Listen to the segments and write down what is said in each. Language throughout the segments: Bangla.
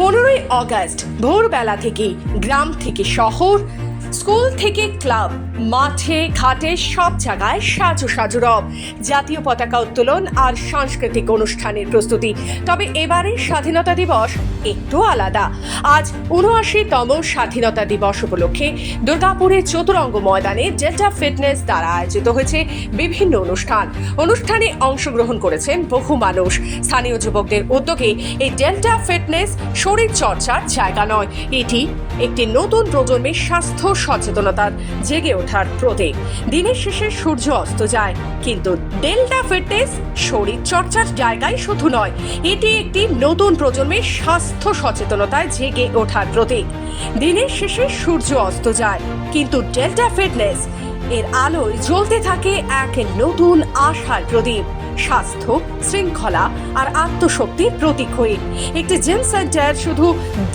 পনেরোই অগস্ট ভোরবেলা থেকে গ্রাম থেকে শহর স্কুল থেকে ক্লাব, মাঠে, ঘাটে, সব জায়গায় সাজু সাজু রব। জাতীয় পতাকা উত্তোলন আর সাংস্কৃতিক অনুষ্ঠানের প্রস্তুতি। তবে এবারের স্বাধীনতা দিবস একটু আলাদা। আজ উনআশিতম স্বাধীনতা দিবস উপলক্ষে দুর্গাপুরের চতুরঙ্গ ময়দানে ডেল্টা ফিটনেস দ্বারা আয়োজিত হয়েছে বিভিন্ন অনুষ্ঠান। অনুষ্ঠানে অংশগ্রহণ করেছেন বহু মানুষ। স্থানীয় যুবকদের উদ্যোগে এই ডেল্টা ফিটনেস শরীর চর্চার জায়গা নয়। এটি একটি নতুন প্রজন্মের স্বাস্থ্য সচেতনতার জেগে ওঠার প্রতীক। দিনের শেষে সূর্য অস্ত যায়, কিন্তু ডেল্টা ফিটনেস শরীর চর্চার জায়গায় শুধু নয়, এটি একটি নতুন প্রজন্মের স্বাস্থ্য সচেতনতায় জেগে ওঠার প্রতীক। দিনের শেষে সূর্য অস্ত যায়, কিন্তু ডেল্টা ফিটনেস এর আলোয় জ্বলতে থাকে এক নতুন আশার প্রদীপ। স্বাস্থ্য, শৃঙ্খলা আর আত্মশক্তির প্রতীক হয়ে। একটি জিম সেন্টার শুধু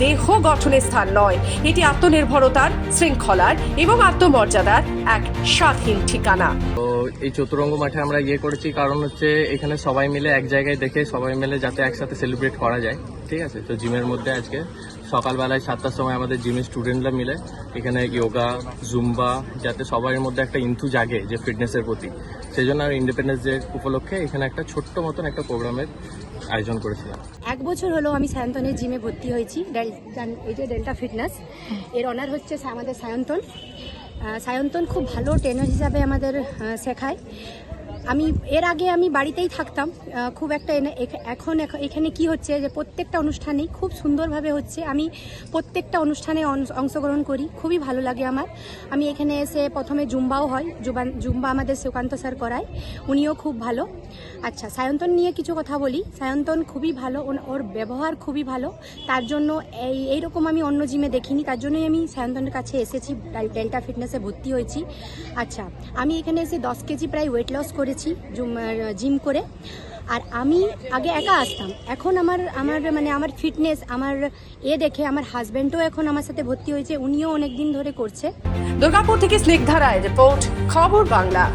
দেহ গঠনের স্থান নয়, এটি আত্মনির্ভরতার, শৃঙ্খলার এবং আত্মমর্যাদার এক স্বাধীন ঠিকানা। এই চতুরঙ্গ মাঠে আমরা ইয়ে করেছি, কারণ হচ্ছে এখানে সবাই মিলে এক জায়গায় দেখে সবাই মিলে যাতে একসাথে সেলিব্রেট করা যায়, ঠিক আছে? তো জিমের মধ্যে আজকে সকালবেলায় সাতটার সময় আমাদের জিমের স্টুডেন্টরা মিলে এখানে যোগা জুম্বা যাতে সবার মধ্যে একটা ইন্থু জাগে যে ফিটনেসের প্রতি। সেই জন্য আমি ইন্ডিপেন্ডেন্স ডে উপলক্ষে এখানে একটা ছোট্ট মতন একটা প্রোগ্রামের আয়োজন করেছিলাম। এক বছর হলো আমি সায়ন্তনের জিমে ভর্তি হয়েছি এই যে ডেল্টা ফিটনেস। এর অনার হচ্ছে আমাদের সায়ন্তন। সায়ন্তন খুব ভালো ট্রেনার হিসাবে আমাদের শেখায়। আমি, এর আগে আমি বাড়িতেই থাকতাম খুব একটা এখন এখানে কি হচ্ছে যে প্রত্যেকটা অনুষ্ঠানেই খুব সুন্দরভাবে হচ্ছে, আমি প্রত্যেকটা অনুষ্ঠানে অংশগ্রহণ করি, খুবই ভালো লাগে আমার। আমি এখানে এসে প্রথমে জুম্বাও হয়, জুবান, জুম্বা আমাদের সুকান্ত স্যার করায়, উনিও খুব ভালো। আচ্ছা সায়ন্তন নিয়ে কিছু কথা বলি, সায়ন্তন খুবই ভালো ওর ব্যবহার খুবই ভালো, তার জন্য এই, এইরকম আমি অন্য জিমে দেখিনি, তার জন্যই আমি সায়ন্তনের কাছে এসেছি ডেল- ডেল্টা ফিটনেসে ভর্তি হয়েছি। আচ্ছা আমি এখানে এসে দশ কেজি প্রায় ওয়েট লস করেছি। আহ, জিম করে। আর আমি আগে একা আসতাম। এখন আমার আমার মানে আমার ফিটনেস আমার এ দেখে আমার হাজব্যান্ডও এখন আমার সাথে ভর্তি হয়েছে উনিও অনেক দিন ধরে করছে। দুর্গাপুর থেকে স্নিগ্ধারায় রিপোর্ট খবর বাংলা।